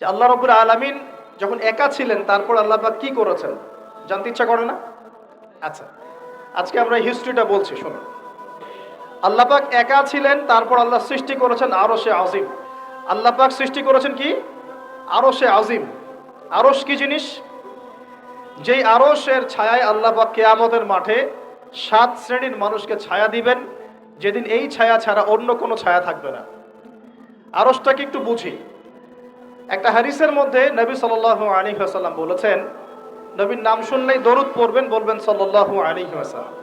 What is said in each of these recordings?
যে আল্লাহ রবুল আলমিন যখন একা ছিলেন, তারপর আল্লাহ পাক কি করেছেন? জানতে ইচ্ছা করে না? আচ্ছা আজকে আমরা হিস্ট্রিটা বলছি শুনুন আল্লাহ পাক একা ছিলেন, তারপর আল্লাহ সৃষ্টি করেছেন আরও সে আজিম। আল্লাহ পাক সৃষ্টি করেছেন কি? আরও সে আজিম। আরস কি জিনিস? যেই আরসের ছায়ায় আল্লাহ কেয়ামতের মাঠে সাত শ্রেণির মানুষকে ছায়া দিবেন, যেদিন এই ছায়া ছাড়া অন্য কোনো ছায়া থাকবে না। আরসটাকে একটু বুঝি। একটা হারিসের মধ্যে নবী সাল্লাহ আলী আসাল্লাম বলেছেন, নবীর নাম শুনলেই দরুদ পড়বেন বলবেন সাল্লাহ আলী আসাল্লাম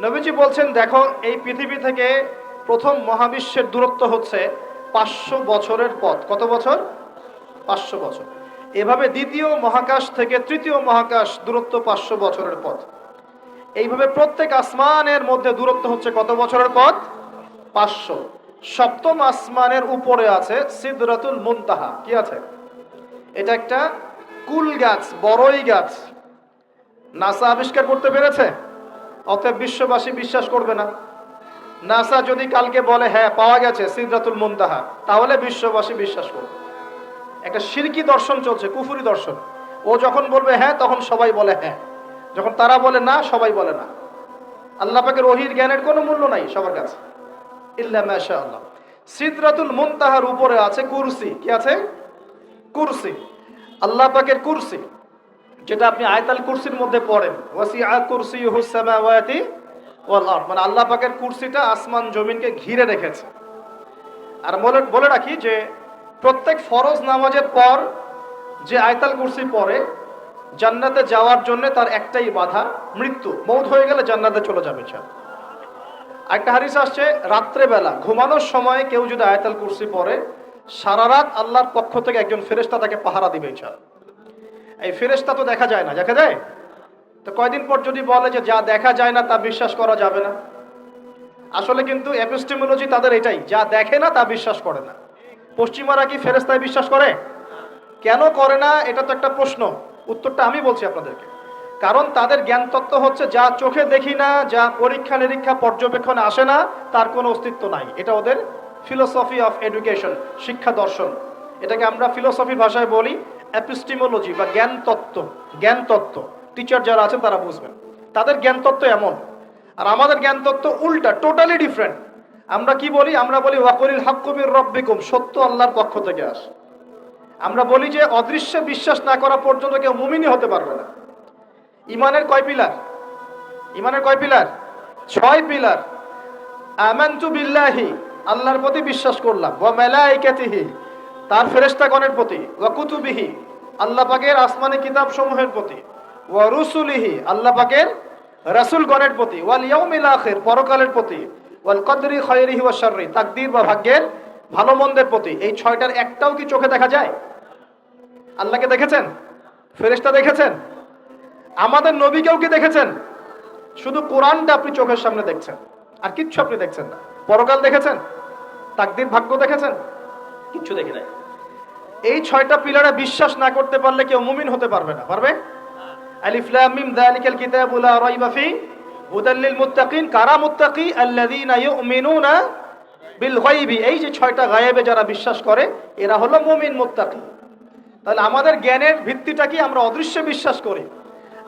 নবীজি বলছেন, দেখো, এই পৃথিবী থেকে প্রথম মহাবিশ্বের দূরত্ব হচ্ছে পাঁচশো বছরের পথ। কত বছর? পাঁচশো বছর। এভাবে দ্বিতীয় মহাকাশ থেকে তৃতীয় মহাকাশ দূরত্ব পাঁচশো বছরের পথ। এইভাবে প্রত্যেক আসমানের মধ্যে দূরত্ব হচ্ছে কত বছরের পথ? পাঁচশো। সপ্তম আসমানের উপরে আছে সিদরাতুল মুনতাহা। কি আছে? এটা একটা কুল গাছ বড়ই গাছ। নাসা আবিষ্কার করতে পেরেছে? অতএব বিশ্ববাসী বিশ্বাস করবে না। নাসা যদি কালকে বলে হ্যাঁ পাওয়া গেছে সিদরাতুল মুনতাহা, তাহলে বিশ্ববাসী বিশ্বাস করবে। একটা সিরকি দর্শন চলছে, কুফুরি দর্শন। ও যখন বলবে হ্যাঁ তখন সবাই বলে হ্যাঁ। যখন তারা বলে, না, সবাই বলে, না। আল্লাহ পাকের ওহির জ্ঞানের কোনো মূল্য নাই সবার কাছে। ইল্লা মাশা আল্লাহ। সিদরাতুল মুনতাহার উপরে আছে কুরসি। কি আছে? কুরসি। আল্লাহ পাকের কুরসি, যেটা আপনি আয়তাল কুরসির মধ্যে পড়েন। ওয়াসিআ ওয়াল আরদ। মানে আল্লাহ পাকের কুরসিটা আসমান জমিনকে ঘিরে রেখেছে। আর বলে রাখি যে, প্রত্যেক ফরজ নামাজের পর যে আয়তাল কুরসি পড়ে, জান্নাতে যাওয়ার জন্য তার একটাই বাধা, মৃত্যু। মৌত হয়ে গেলে জান্নাতে চলে যাবে ইনশাআল্লাহ। একটা হারিস আসছে, রাত্রেবেলা, ঘুমানোর সময় কেউ যদি আয়তাল কুরসি পড়ে, সারা রাত আল্লাহর পক্ষ থেকে একজন ফেরেশতা তাকে পাহারা দিবে ইনশাআল্লাহ। এই ফেরেশতা তো দেখা যায় না, দেখা যায়? তো কয়দিন পর যদি বলে যে যা দেখা যায় না তা বিশ্বাস করা যাবে না? আসলে কিন্তু এপিস্টেমোলজি তাদের এটাই, যা দেখে না তা বিশ্বাস করে না। পশ্চিমারা কি ফেরেস্তায় বিশ্বাস করে? কেন করে না? এটা তো একটা প্রশ্ন। উত্তরটা আমি বলছি আপনাদেরকে। কারণ তাদের জ্ঞান তত্ত্ব হচ্ছে, যা চোখে দেখি না, যা পরীক্ষা নিরীক্ষা পর্যবেক্ষণে আসে না, তার কোনো অস্তিত্ব নাই। এটা ওদের ফিলোসফি অফ এডুকেশন শিক্ষা দর্শন। এটাকে আমরা ফিলোসফির ভাষায় বলি অ্যাপিস্টিমোলজি বা জ্ঞান তত্ত্ব জ্ঞান তত্ত্ব টিচার যারা আছেন, তারা বুঝবেন। তাদের জ্ঞান তত্ত্ব এমন। আর আমাদের জ্ঞান তত্ত্ব উল্টা টোটালি ডিফারেন্ট আমরা কি বলি? আমরা বলি ওয়াকরিল হাক্কুমির রব্বিকুম সত্য আল্লাহর পক্ষ থেকে আসে। আমরা বলি যে, অদৃশ্য বিশ্বাস না করা পর্যন্ত কেউ মুমিনই হতে পারবে না। ইমানের কয় পিলার? ইমানের কয় পিলার? ছয় পিলার। আমানতু বিল্লাহি, আল্লাহর প্রতি বিশ্বাস করলাম। ওয়া মালাইকাতিহি, তার ফেরেশতাগণের প্রতি। ওয়া কুতুবিহি, আল্লাহ পাকের আসমানি কিতাব সমূহের প্রতি। ওয়া রুসুলিহি, আল্লাহ পাকের রাসূলগণের প্রতি। ওয়াল ইয়াউমিল আখির, পরকালের প্রতি। ওয়াল কদরি খায়রিহি ওয়া শাররি, তাকদীর বা ভাগ্যের ভালো মন্দের প্রতি। এই ছয়টার একটাও কি চোখে দেখা যায়? আল্লাহকে দেখেছেন? ফেরেশতা দেখেছেন? আমাদের নবীকেও কি দেখেছেন? শুধু কোরআনটা আপনি চোখের সামনে দেখছেন, আর কিচ্ছু আপনি দেখছেন না। পরকাল দেখেছেন? তাকদির ভাগ্য দেখেছেন? কিচ্ছু দেখে নাই। এই ছয়টা পিলারে বিশ্বাস না করতে পারলে কেউ মুমিন হতে পারবে না। পারবে? মুত্তাকিন কারা মুত্তাকি বিল এই যে ছয়টা গায়েবে যারা বিশ্বাস করে, এরা হলো মুত্তাকি। তাহলে আমাদের জ্ঞানের ভিত্তিটা কি? আমরা অদৃশ্য বিশ্বাস করি।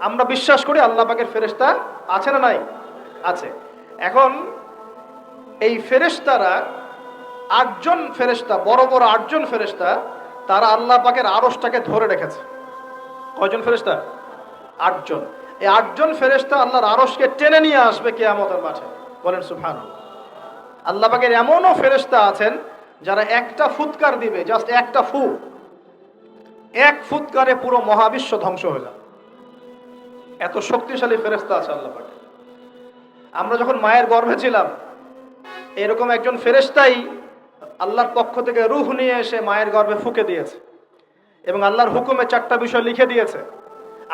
আমরা বিশ্বাস করি আল্লাহ পাকের ফেরেস্তা আছে না নাই? আছে। এখন এই ফেরেশতারা আটজন ফেরেশতা, বড় বড় আটজন ফেরেশতা, তারা আল্লাহ পাকের আরসটাকে ধরে রেখেছে। কয়জন ফেরেশতা? আটজন। এই আটজন ফেরেশতা আল্লাহর আরসকে টেনে নিয়ে আসবে কেয়ামতের মাঠে। বলেন সুফান আল্লাহ পাকের এমনও ফেরেশতা আছেন যারা একটা ফুৎকার দিবে, জাস্ট একটা ফু। এক ফুৎকারে পুরো মহাবিশ্ব ধ্বংস হয়ে যাবে। এত শক্তিশালী ফেরেশতা আছে আল্লাহ পাকে আমরা যখন মায়ের গর্ভে ছিলাম, এরকম একজন ফেরেস্তাই আল্লাহর পক্ষ থেকে রুহ নিয়ে এসে মায়ের গর্ভে ফুকে দিয়েছে এবং আল্লাহর হুকুমে চারটা বিষয় লিখে দিয়েছে।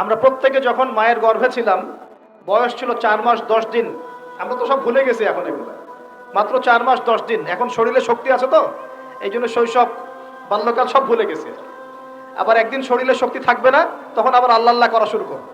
আমরা প্রত্যেকে যখন মায়ের গর্ভে ছিলাম, বয়স ছিল চার মাস দশ দিন। আমরা তো সব ভুলে গেছি এখন এগুলো। মাত্র চার মাস দশ দিন। এখন শরীরে শক্তি আছে তো? এই জন্য শৈশব, বাল্যকাল সব ভুলে গেছে। আবার একদিন শরীরে শক্তি থাকবে না, তখন আবার আল্লাহ আল্লাহ করা শুরু করবে।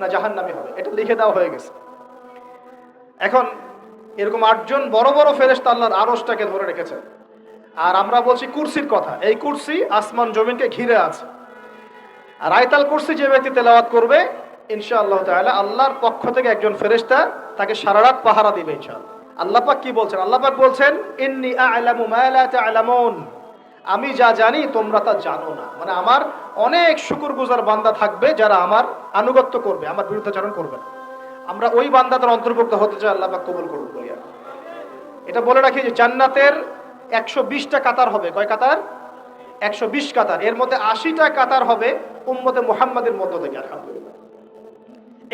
না জাহান্নামি হবে। এটা লিখে দেওয়া হয়ে গেছে। এখন এরকম আটজন বড় বড় ফেরেশতা আল্লাহর আরসটাকে ধরে রেখেছে। আর আমরা বলছি কুরসির কথা। এই কুরসি আসমান জমিনকে ঘিরে আছে। আর আয়তাল কুরসি যে ব্যক্তি তেলাওয়াত করবে, ইনশাআল্লাহ তাআলা আল্লাহর পক্ষ থেকে একজন ফেরেশতা তাকে সারা রাত পাহারা দিবে ইনশাআল্লাহ। আল্লাহ পাক কি বলছেন? আল্লাহ পাক বলছেন, ইন্নী আ'লামু মা লা আমি যা জানি তোমরা তা জানো না। মানে আমার অনেক শুকরগুজার বান্দা থাকবে যারা আমার আনুগত্য করবে, আমার বিরুদ্ধাচরণ করবে না। আমরা ওই বান্দাদের অন্তর্ভুক্ত হতে চাই, আল্লাহ পাক কবুল করুন বলিয়া এটা বলে রাখি যে জান্নাতের একশো বিশটা কাতার হবে। কয় কাতার? একশো বিশ কাতার। এর মধ্যে আশিটা কাতার হবে উম্মতে মোহাম্মদের মধ্য থেকে, আলহামদুলিল্লাহ।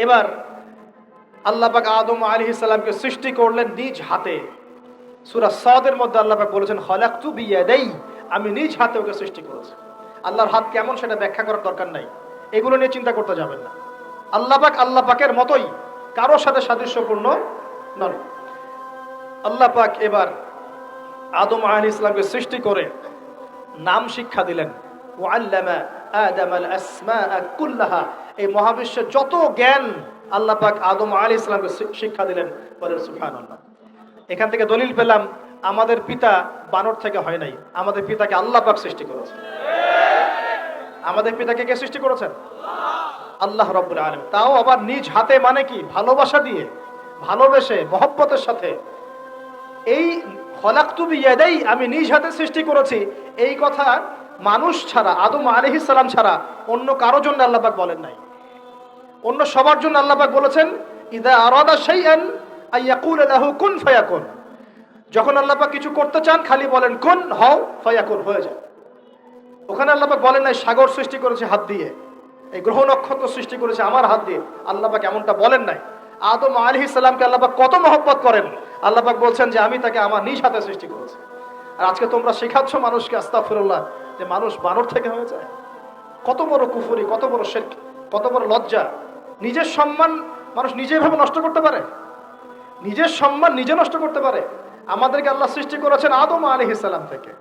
এবার আল্লাহ পাক আদম আলী ইসলামকে সৃষ্টি করলেন নিজ হাতে। সুরা সদের মধ্যে আল্লাহ পাক বলেছেন হলাক্তু বিয়াদাই। আমি নিজ হাতে ওকে সৃষ্টি করেছি। আল্লাহর হাত কেমন সেটা ব্যাখ্যা করার দরকার নাই। এগুলো নিয়ে চিন্তা করতে যাবেন না। আল্লাহ পাক আল্লাহ পাকের মতোই কারোর সাথে সাদৃশ্যপূর্ণ নন। আল্লাহ পাক এবার আদম আলী ইসলামকে সৃষ্টি করে নাম শিক্ষা দিলেন। কুল্লাহা। এই মহাবিশ্বের যত জ্ঞান আল্লাহ পাক আদম আলী ইসলামকে শিক্ষা দিলেন বলেন এখান থেকে দলিল পেলাম আমাদের পিতা বানর থেকে হয় নাই। আমাদের পিতাকে আল্লাহ পাক সৃষ্টি করেছে আমাদের পিতাকে কে সৃষ্টি করেছেন? আল্লাহ রব্বুল আলম তাও আবার নিজ হাতে মানে কি? ভালোবাসা দিয়ে, ভালোবেসে, মহব্বতের সাথে। এই হলাক্তুবি আমি নিজ হাতে সৃষ্টি করেছি। এই কথা মানুষ ছাড়া, আদম আলাইহিস সালাম ছাড়া অন্য কারও জন্য আল্লাপাক বলেন নাই। অন্য সবার জন্য আল্লাপাক বলেছেন, ইদা আরাদা শাইআন আইয়াকুল লাহু কুন ফায়াকুন। যখন আল্লাপাক কিছু করতে চান, খালি বলেন, কোন হও, ফায়াকুন, হয়ে যায়। ওখানে আল্লাপাক বলেন নাই, সাগর সৃষ্টি করেছে হাত দিয়ে। এই গ্রহ নক্ষত্র সৃষ্টি করেছে আমার হাত দিয়ে। আল্লাপাক এমনটা বলেন নাই। আদম আলী সালামকে আল্লাপাক কত মহব্বত করেন। আল্লাপাক বলছেন যে, আমি তাকে আমার নিজ হাতে সৃষ্টি করেছি। আর আজকে তোমরা শেখাচ্ছ মানুষকে আস্তাফিরুল্লাহ যে মানুষ বানর থেকে হয়ে যায়। কত বড় কুফুরি, কত বড় শেখ কত বড় লজ্জা। নিজের সম্মান মানুষ নিজে ভাবে নষ্ট করতে পারে? নিজের সম্মান নিজে নষ্ট করতে পারে? আমাদেরকে আল্লাহ সৃষ্টি করেছেন আদম আলি ইসালাম থেকে।